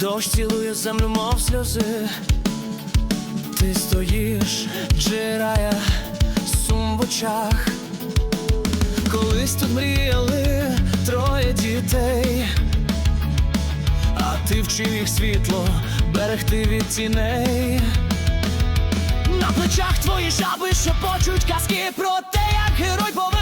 Дощ цілує землю, мов сльози. Ти стоїш, джирая сум в очах. Колись тут мріяли троє дітей, а ти вчив їх світло берегти від тіней. На плечах твої жаби шепочуть казки про те, як герой повинен.